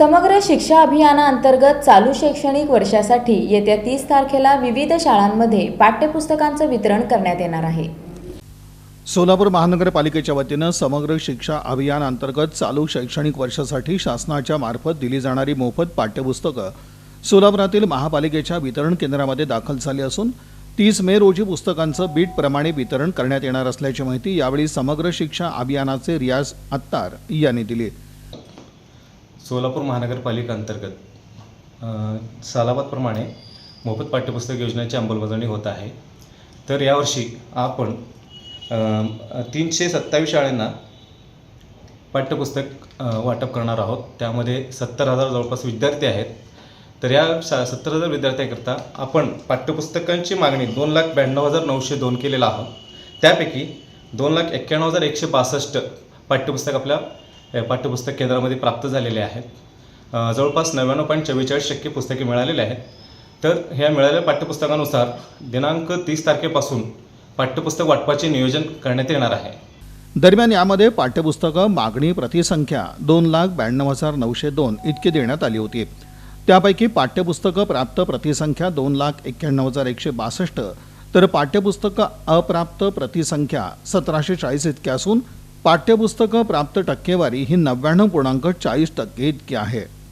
समग्र शिक्षा अभियानाअंतर्गत चालू शैक्षणिक वर्षासाठी येत्या तीस तारखेला विविध शाळांमध्ये पाठ्यपुस्तकांचं वितरण करण्यात येणार आहे. सोलापूर महानगरपालिकेच्या वतीनं समग्र शिक्षा अभियान अंतर्गत चालू शैक्षणिक वर्षासाठी शासनाच्या मार्फत दिली जाणारी मोफत पाठ्यपुस्तकं सोलापुरातील महापालिकेच्या वितरण केंद्रामध्ये दाखल झाली असून तीस मे रोजी पुस्तकांचं बीटप्रमाणे वितरण करण्यात येणार असल्याची माहिती यावेळी समग्र शिक्षा अभियानाचे रियाज अत्तार यांनी दिली. सोलापूर महानगरपालिका अंतर्गत सालाबादप्रमाणे मोफत पाठ्यपुस्तक योजनेची अंमलबजावणी होत आहे. तर यावर्षी आपण तीनशे सत्तावीस शाळांना पाठ्यपुस्तक वाटप करणार आहोत. त्यामध्ये सत्तर हजार जवळपास विद्यार्थी आहेत. तर या शा सत्तर हजार विद्यार्थ्यांकरता आपण पाठ्यपुस्तकांची मागणी दोन लाख ब्याण्णव हजार नऊशे दोन केलेला आहोत. त्यापैकी दोन लाख एक्क्याण्णव हजार एकशे बासष्ट पाठ्यपुस्तक आपल्या पाठ्यपुस्तक केंद्रामध्ये प्राप्त झालेले आहेत. जवळपास नव्याण्णव पॉईंट चव्वेचाळीस टक्के पुस्तके मिळालेली आहेत. तर ह्या मिळालेल्या पाठ्यपुस्तकानुसार दिनांक तीस तारखेपासून पाठ्यपुस्तक वाटपाचे नियोजन करण्यात येणार आहे. दरम्यान यामध्ये पाठ्यपुस्तकं मागणी प्रतिसंख्या दोन लाख ब्याण्णव हजार नऊशे दोन इतकी देण्यात आली होती. त्यापैकी पाठ्यपुस्तकं प्राप्त प्रतिसंख्या दोन लाख एक्क्याण्णव हजार एकशे बासष्ट तर पाठ्यपुस्तकं अप्राप्त प्रतिसंख्या सतराशे चाळीस इतक्या असून पाठ्यपुस्तकं प्राप्त टक्केवारी ही नव्याण्णव पूर्णांक चाळीस टक्के इतकी आहे.